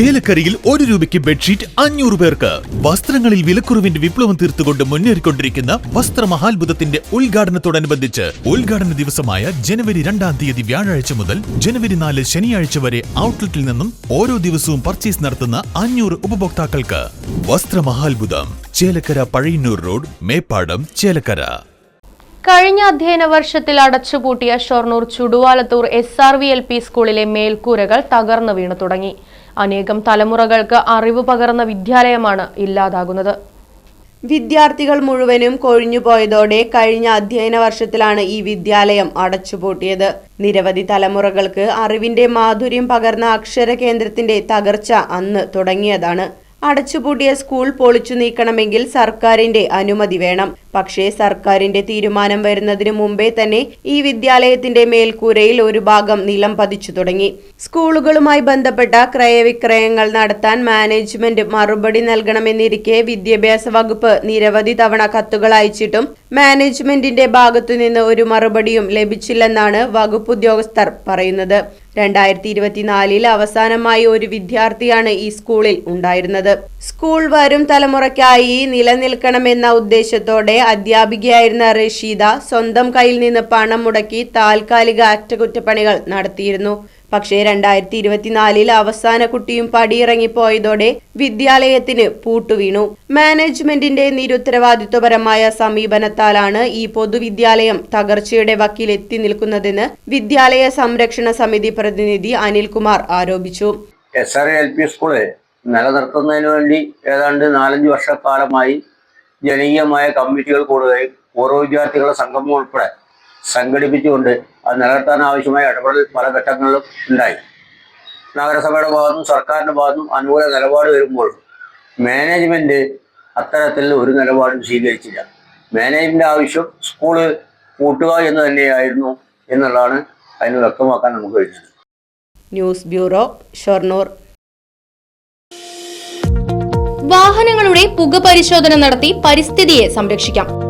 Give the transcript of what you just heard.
ചേലക്കരയിൽ ഒരു രൂപയ്ക്ക് ബെഡ്ഷീറ്റ് അഞ്ഞൂറ് പേർക്ക്. വസ്ത്രങ്ങളിൽ വിലക്കുറവിന്റെ വിപ്ലവം തീർത്തുകൊണ്ട് മുന്നേറിക്കൊണ്ടിരിക്കുന്ന വസ്ത്രമഹാത്ഭുതത്തിന്റെ ഉദ്ഘാടനത്തോടനുബന്ധിച്ച് ഉദ്ഘാടന ദിവസമായ ജനുവരി രണ്ടാം തീയതി വ്യാഴാഴ്ച മുതൽ ജനുവരി നാല് ശനിയാഴ്ച വരെ ഔട്ട്ലെറ്റിൽ നിന്നും ഓരോ ദിവസവും പർച്ചേസ് നടത്തുന്ന അഞ്ഞൂറ് ഉപഭോക്താക്കൾക്ക്. വസ്ത്രമഹാത്ഭുതം ചേലക്കര പഴയന്നൂർ റോഡ് മേപ്പാടം ചേലക്കര. കഴിഞ്ഞ അധ്യയന വർഷത്തിൽ അടച്ചുപൂട്ടിയ Shoranur Chuduvalathur S R V L P സ്കൂളിലെ മേൽക്കൂരകൾ തകർന്നു വീണു തുടങ്ങി. അനേകം തലമുറകൾക്ക് അറിവ് പകർന്ന വിദ്യാലയമാണ് ഇല്ലാതാകുന്നത്. വിദ്യാർത്ഥികൾ മുഴുവനും കൊഴിഞ്ഞുപോയതോടെ കഴിഞ്ഞ അധ്യയന വർഷത്തിലാണ് ഈ വിദ്യാലയം അടച്ചുപൂട്ടിയത്. നിരവധി തലമുറകൾക്ക് അറിവിന്റെ മാധുര്യം പകർന്ന അക്ഷര കേന്ദ്രത്തിന്റെ തകർച്ച അന്ന് തുടങ്ങിയതാണ്. അടച്ചുപൂട്ടിയ സ്കൂൾ പൊളിച്ചു നീക്കണമെങ്കിൽ സർക്കാരിന്റെ അനുമതി വേണം. പക്ഷേ സർക്കാരിന്റെ തീരുമാനം വരുന്നതിനു മുമ്പേ തന്നെ ഈ വിദ്യാലയത്തിന്റെ മേൽക്കൂരയിൽ ഒരു ഭാഗം നിലം പതിച്ചു തുടങ്ങി. സ്കൂളുകളുമായി ബന്ധപ്പെട്ട ക്രയവിക്രയങ്ങൾ നടത്താൻ മാനേജ്മെന്റ് മറുപടി നൽകണമെന്നിരിക്കെ വിദ്യാഭ്യാസ വകുപ്പ് നിരവധി തവണ കത്തുകൾ അയച്ചിട്ടും മാനേജ്മെന്റിന്റെ ഭാഗത്തുനിന്ന് ഒരു മറുപടിയും ലഭിച്ചില്ലെന്നാണ് വകുപ്പ് ഉദ്യോഗസ്ഥർ പറയുന്നത്. രണ്ടായിരത്തി ഇരുപത്തിനാലിൽ അവസാനമായി ഒരു വിദ്യാർത്ഥിയാണ് ഈ സ്കൂളിൽ ഉണ്ടായിരുന്നത്. സ്കൂൾ വരും തലമുറയ്ക്കായി നിലനിൽക്കണമെന്ന ഉദ്ദേശത്തോടെ അധ്യാപികയായിരുന്ന റഷീദ സ്വന്തം കയ്യിൽ നിന്ന് പണം മുടക്കി താൽക്കാലിക അറ്റകുറ്റപ്പണികൾ നടത്തിയിരുന്നു. പക്ഷേ രണ്ടായിരത്തി ഇരുപത്തിനാലിൽ അവസാന കുട്ടിയും പടിയിറങ്ങിപ്പോയതോടെ വിദ്യാലയത്തിന് പൂട്ടുവീണു. മാനേജ്മെന്റിന്റെ നിരുത്തരവാദിത്വപരമായ സമീപനത്താലാണ് ഈ പൊതുവിദ്യാലയം തകർച്ചയുടെ വക്കിൽ എത്തി നിൽക്കുന്നതെന്ന് വിദ്യാലയ സംരക്ഷണ സമിതി പ്രതിനിധി അനിൽകുമാർ ആരോപിച്ചു. S R L P school നിലനിർത്തുന്നതിന് വേണ്ടി ഏതാണ്ട് നാലഞ്ച് വർഷക്കാലമായി ജനകീയമായ കമ്മിറ്റികൾ കൂടുകയും പൂർവ വിദ്യാർത്ഥികളുടെ സംഗമം ഉൾപ്പെടെ സംഘടിപ്പിച്ചുകൊണ്ട് അത് നിലനിർത്താൻ ആവശ്യമായ ഇടപെടൽ പല ഘട്ടങ്ങളിലും ഉണ്ടായി. നഗരസഭയുടെ ഭാഗത്തും സർക്കാരിന്റെ ഭാഗത്തും അനുകൂല നിലപാട് വരുമ്പോൾ മാനേജ്മെന്റ് അത്തരത്തിൽ ഒരു നിലപാടും സ്വീകരിച്ചില്ല. മാനേജ്മെന്റ് ആവശ്യം സ്കൂൾ കൂട്ടുക എന്ന് തന്നെയായിരുന്നു എന്നുള്ളതാണ് അതിന് വ്യക്തമാക്കാൻ നമുക്ക് കഴിഞ്ഞത്. News bureau Shoranur. വാഹനങ്ങളുടെ പുക പരിശോധന നടത്തി പരിസ്ഥിതിയെ സംരക്ഷിക്കാം.